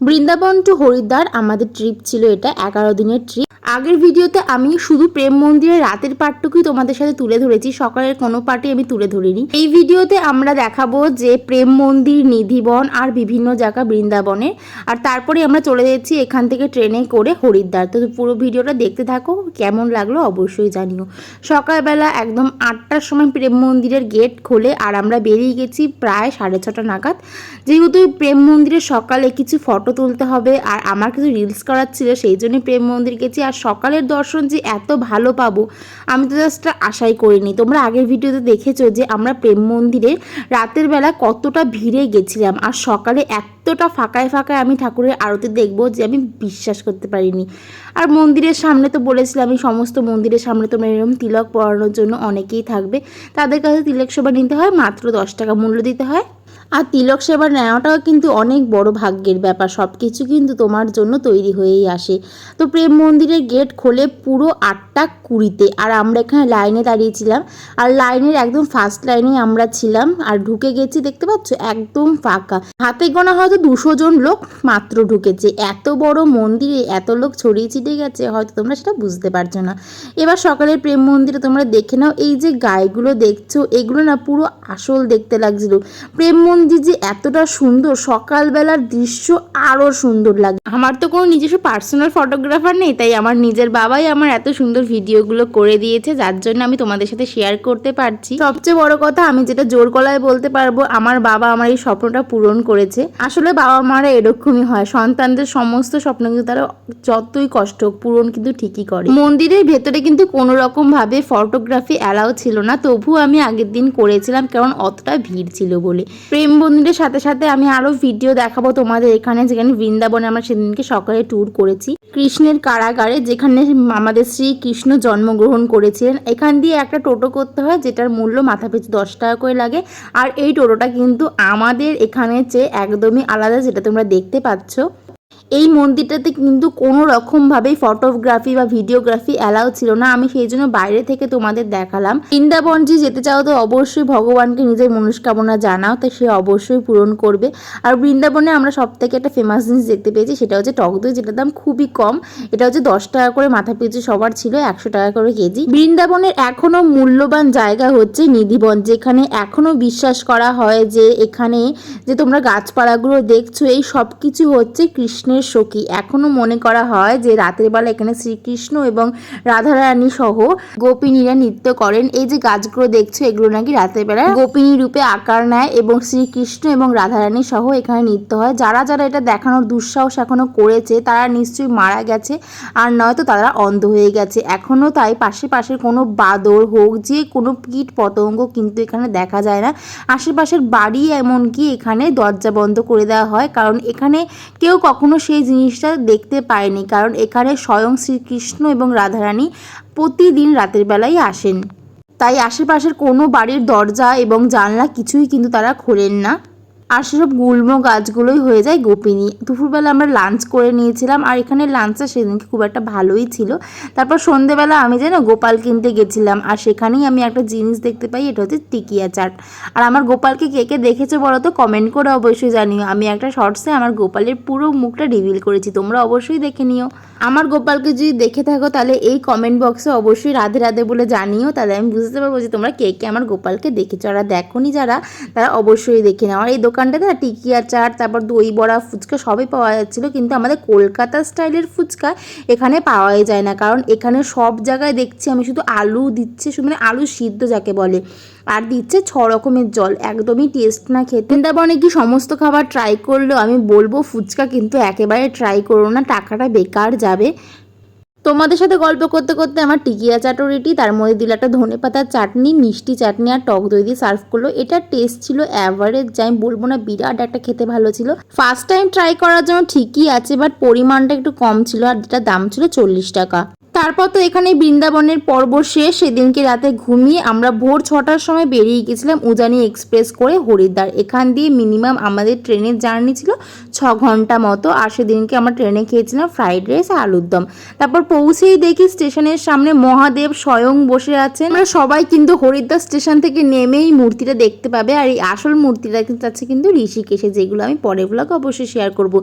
Vrindavan two Haridwar আমাদের trip ছিল এটা, এগারো দিনের ট্রিপ আগের ভিডিওতে আমি শুধু প্রেম মন্দিরের রাতের পার্টটুকুই তোমাদের সাথে তুলে ধরেছি, সকালের কোনো পার্টই আমি তুলে ধরিনি। এই ভিডিওতে আমরা দেখাবো যে প্রেম মন্দির, নিধিবন আর বিভিন্ন জায়গা বৃন্দাবনে। আর তারপরে আমরা চলে যাচ্ছি এখান থেকে ট্রেনে করে হরিদ্বার। তো পুরো ভিডিওটা দেখতে থাকো, কেমন লাগল অবশ্যই জানিও। সকালবেলা একদম আটটার সময় প্রেম মন্দিরের গেট খোলে আর আমরা বেরিয়ে গেছি প্রায় সাড়ে ছটা নাগাদ। যেহেতু প্রেম মন্দিরের সকালে কিছু ফটো তুলতে হবে। আর আমার কিছু রিলস করার ছিল, সেই জন্য প্রেম মন্দির গেছি। আর সকালের দর্শন যে এত ভালো পাবো, আমি তো জাস্ট আশাই করিনি। তোমরা আগের ভিডিওতে দেখেছ যে আমরা প্রেম মন্দিরে রাতের বেলা কতটা ভিড়ে গেছিলাম। আর সকালে এতটা ফাঁকায় ফাঁকায় আমি ঠাকুরের আরতি দেখব যে আমি বিশ্বাস করতে পারিনি। আর মন্দিরের সামনে তো বলেছিলাম আমি সমস্ত মন্দিরের সামনে তোমরা এরকম তিলক পরানোর জন্য অনেকেই থাকবে। তাদের কাছে তিলক সেবা নিতে হয়, মাত্র দশ টাকা মূল্য দিতে হয়। আর তিলক সেবা নেওয়াটাও কিন্তু অনেক বড় ভাগ্যের ব্যাপার। সব কিছু কিন্তু তোমার জন্য তৈরি হয়েই আসে। তো প্রেম মন্দিরের গেট খোলে পুরো আটটা কুড়িতে। আর আমরা এখানে লাইনে দাঁড়িয়েছিলাম। আর লাইনের একদম ফার্স্ট লাইনে আমরা ছিলাম। আর ঢুকে গেছি, দেখতে পাচ্ছ? একদম ফাঁকা। হাতে গোনা হয়তো দুশো জন লোক মাত্র ঢুকেছে। এত বড় মন্দিরে এত লোক ছড়িয়ে ছিটিয়ে গেছে, হয়তো তোমরা সেটা বুঝতে পারছ না। এবার সকালের প্রেম মন্দিরে তোমরা দেখে নাও, এই যে গায়েগুলো দেখছ, এগুলো না পুরো আসল দেখতে লাগছিল। প্রেম মন্দির যে যে এতটা সুন্দর সকালবেলার দৃশ্য আরও সুন্দর লাগে। আমার তো কোনো নিজস্ব পার্সোনাল ফটোগ্রাফার নেই তাই আমার নিজের বাবাই আমার এত সুন্দর ভিডিওগুলো করে দিয়েছে যার জন্য আমি তোমাদের সাথে শেয়ার করতে পারছি। সবচেয়ে বড় কথা আমি যেটা জোর গলায় বলতে পারব আমার বাবা আমার এই স্বপ্নটা পূরণ করেছে। আসলে বাবা মারা এরকমই হয় সন্তানদের সমস্ত স্বপ্ন কিন্তু তারা যতই কষ্ট পূরণ কিন্তু ঠিকই করে। মন্দিরের ভেতরে কিন্তু কোনো রকম ভাবে ফটোগ্রাফি অ্যালাউ ছিল না তবু আমি আগের দিন করেছিলাম কারণ অতটা ভিড় ছিল বলে। প্রেম মন্দিরের সাথে সাথে আমি আরও ভিডিও দেখাবো তোমাদের এখানে, যেখানে বৃন্দাবনে আমরা সেদিনকে সকালে ট্যুর করেছি। কৃষ্ণের কারাগারে, যেখানে আমাদের শ্রী কৃষ্ণ জন্মগ্রহণ করেছিলেন। এখান দিয়ে একটা টোটো করতে হয়, যেটার মূল্য মাথা পিছু দশ টাকা করে লাগে। আর এই টোটোটা কিন্তু আমাদের এখানে চেয়ে একদমই আলাদা, যেটা তোমরা দেখতে পাচ্ছ। এই মন্দিরটাতে কিন্তু কোনো রকমভাবেই ফটোগ্রাফি বা ভিডিওগ্রাফি অ্যালাউ ছিল না। আমি সেই জন্য বাইরে থেকে তোমাদের দেখালাম। বৃন্দাবন যে যেতে চাও তো অবশ্যই ভগবানকে নিজের মনস্কামনা জানাও, তো সে অবশ্যই পূরণ করবে। আর বৃন্দাবনে আমরা সব থেকে একটা ফেমাস জিনিস দেখতে পেয়েছি, সেটা হচ্ছে টক দই, যেটার দাম খুবই কম। এটা হচ্ছে দশ টাকা করে মাথা পিছু সবার ছিল, একশো টাকা করে কেজি। বৃন্দাবনের এখনও মূল্যবান জায়গা হচ্ছে নিধিবন, যেখানে এখনও বিশ্বাস করা হয় যে এখানে যে তোমরা গাছপালাগুলো দেখছ, এই সব কিছু হচ্ছে কৃষ্ণের সখী। এখনও মনে করা হয় যে রাতের বেলা এখানে শ্রীকৃষ্ণ এবং রাধারানী সহ গোপিনীরা নৃত্য করেন। এই যে গাছগুলো দেখছ, এগুলো নাকি রাতের বেলা গোপিনী রূপে আকার নেয় এবং শ্রীকৃষ্ণ এবং রাধারানী সহ এখানে নৃত্য হয়। যারা যারা এটা দেখানোর দুঃসাহস এখনও করেছে, তারা নিশ্চয়ই মারা গেছে আর নয়তো তারা অন্ধ হয়ে গেছে। এখনও তাই পাশে পাশের কোনো বাদর হোক, যে কোনো কীট পতঙ্গ কিন্তু এখানে দেখা যায় না। আশেপাশের বাড়ি এমনকি এখানে দরজা বন্ধ করে দেওয়া হয়, কারণ এখানে কেউ কখনো সেই জিনিসটা দেখতে পায়নি কারণ এখানে স্বয়ং শ্রীকৃষ্ণ এবং রাধারানী প্রতিদিন রাতের বেলায় আসেন। তাই আশেপাশের কোনো বাড়ির দরজা এবং জানলা কিছুই কিন্তু তারা খোলেন না। আর সেসব গুল্ম গাছগুলোই হয়ে যায় গোপিনী। দুপুরবেলা আমরা লাঞ্চ করে নিয়েছিলাম আর এখানে লাঞ্চটা সেদিনকে খুব একটা ভালোই ছিল। তারপর সন্ধেবেলা আমি যেন গোপাল কিনতে গেছিলাম আর সেখানেই আমি একটা জিনিস দেখতে পাই, এটা হচ্ছে টিকিয়া চাট। আর আমার গোপালকে কে কে দেখেছ বলো তো? কমেন্ট করে অবশ্যই জানিও। আমি একটা শর্টসে আমার গোপালের পুরো মুখটা রিভিল করেছি, তোমরা অবশ্যই দেখে নিও। আমার গোপালকে যদি দেখে থাকো তাহলে এই কমেন্ট বক্সে অবশ্যই রাধে রাধে বলে জানিও। তাহলে আমি বুঝতে পারব যে তোমরা কে কে আমার গোপালকে দেখেছ। আর দেখোনি যারা, তারা অবশ্যই দেখে নাও। আর এই দোকানটাতে না টিকিয়া চাট তারপর দই বড়া, ফুচকা সবই পাওয়া যাচ্ছিল। কিন্তু আমাদের কলকাতা স্টাইলের ফুচকা এখানে পাওয়াই যায় না। কারণ এখানে সব জায়গায় দেখছি আমি শুধু আলু দিচ্ছে, শুধু মানে আলু সিদ্ধ যাকে বলে। আর দিচ্ছে ছ রকমের জল, একদমই টেস্ট না খেতে। বৃন্দাবনে কি সমস্ত খাবার ট্রাই করলেও আমি বলব, ফুচকা কিন্তু একেবারে ট্রাই করো না, টাকাটা বেকার যাবে। তোমাদের সাথে গল্প করতে করতে আমার টিকিয়া চাটরিটি, তার মধ্যে দিল একটা ধনে পাতার চাটনি, মিষ্টি চাটনি আর টক দই দিয়ে সার্ভ করল। এটা টেস্ট ছিল অ্যাভারেজ যাই বলব না বিরাট একটা খেতে ভালো ছিল। ফার্স্ট টাইম ট্রাই করার জন্য ঠিকই আছে বাট পরিমাণটা একটু কম ছিল আর যেটা দাম ছিল চল্লিশ টাকা। তারপর তো এখানে বৃন্দাবনের পর্ব শেষ। সেদিনকে রাতে ঘুমিয়ে আমরা ভোর ছটার সময় বেরিয়ে গেছিলাম উজানি এক্সপ্রেস করে হরিদ্বার। এখান দিয়ে মিনিমাম আমাদের ট্রেনের জার্নি ছিল ছ ঘণ্টা মতো। আর সেদিনকে আমরা ট্রেনে খেয়েছিলাম ফ্রাইড রাইস আর আলুর দম। তারপর পৌঁছেই দেখি স্টেশনের সামনে মহাদেব স্বয়ং বসে আছেন। আমরা সবাই কিন্তু হরিদ্বার স্টেশন থেকে নেমেই মূর্তিটা দেখতে পাবে। আর এই আসল মূর্তিটা কিন্তু আছে কিন্তু ঋষিকেশে, যেগুলো আমি পরে ব্লগ অবশ্যই শেয়ার করব।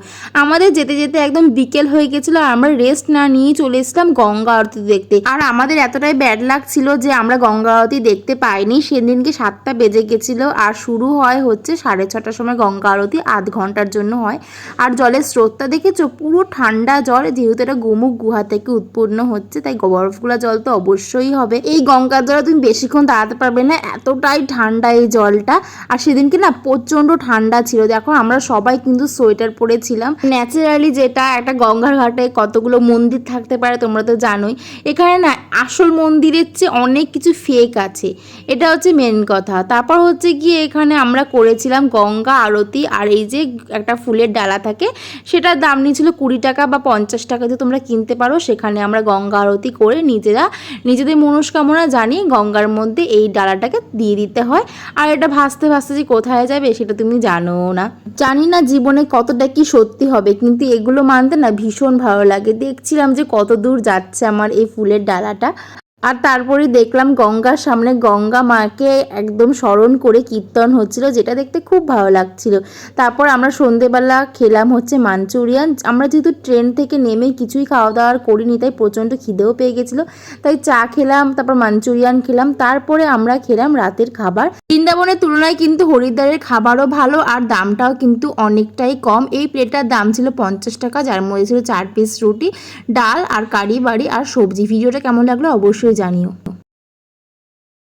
আমাদের যেতে যেতে একদম বিকেল হয়ে গেছিল। আর আমরা রেস্ট না নিয়ে চলে এসলাম গঙ্গা আরতি দেখতে। আর আমাদের এতটাই ব্যাড লাগ ছিল যে আমরা গঙ্গা আরতি দেখতে পাইনি। সেদিনকে সাতটা বেজে গেছিল আর শুরু হয় হচ্ছে সাড়ে ছটার সময় গঙ্গা আরতি, আধ ঘণ্টার জন্য হয়। আর জলের স্রোতটা দেখেছ? পুরো ঠান্ডা জল, যেহেতু এটা গোমুখ গুহা থেকে উৎপন্ন হচ্ছে, তাই বরফগুলা জল তো অবশ্যই হবে। এই গঙ্গার জলে তুমি বেশিক্ষণ দাঁড়াতে পারবে না, এতটাই ঠান্ডা এই জলটা। আর সেদিনকে না প্রচণ্ড ঠান্ডা ছিল। দেখো, আমরা সবাই কিন্তু সোয়েটার পরেছিলাম। ন্যাচারালি যেটা একটা গঙ্গার ঘাটে কতগুলো মন্দির থাকতে পারে, তোমরা তো জানোই। এখানে না আসল মন্দিরের চেয়ে অনেক কিছু ফেক আছে। এটা হচ্ছে মেন কথা। তারপর হচ্ছে গিয়ে এখানে আমরা করেছিলাম গঙ্গা আরতি। আর এই যে একটা ফুলের ডালা থাকে, সেটার দাম নিয়েছিল কুড়ি টাকা বা পঞ্চাশ টাকা দিয়ে তোমরা কিনতে পারো, সেখানে আমরা গঙ্গা আরতি করে নিজেরা, নিজেদের মনস্কামনা জানিয়ে গঙ্গার মধ্যে এই ডালাটাকে দিয়ে দিতে হয়। আর এটা ভাসতে ভাসতে যে কোথায় যাবে, সেটা তুমি জানো না। জানি না জীবনে কতটা কি সত্যি হবে, কিন্তু এগুলো মানতে না ভীষণ ভালো লাগে। দেখছিলাম যে কত দূর যাচ্ছে আমার এই ফুলের ডালাটা। আর তারপরে দেখলাম গঙ্গার সামনে গঙ্গা মাকে একদম স্মরণ করে কীর্তন হচ্ছিল, যেটা দেখতে খুব ভালো লাগছিল। তারপর আমরা সন্ধেবেলা খেলাম হচ্ছে মাঞ্চুরিয়ান। আমরা যেহেতু ট্রেন থেকে নেমে কিছুই খাওয়া দাওয়া করিনি, তাই প্রচণ্ড খিদেও পেয়ে গেছিল। তাই চা খেলাম, তারপর মাঞ্চুরিয়ান খেলাম, তারপরে আমরা খেলাম রাতের খাবার। বৃন্দাবনের তুলনায় কিন্তু হরিদ্বারের খাবারও ভালো আর দামটাও কিন্তু অনেকটাই কম। এই প্লেটার দাম ছিল পঞ্চাশ টাকা, যার মধ্যে ছিল চার পিস রুটি, ডাল আর কারি বাড়ি। আর সবজি ভিডিওটা কেমন লাগল অবশ্যই জানিও।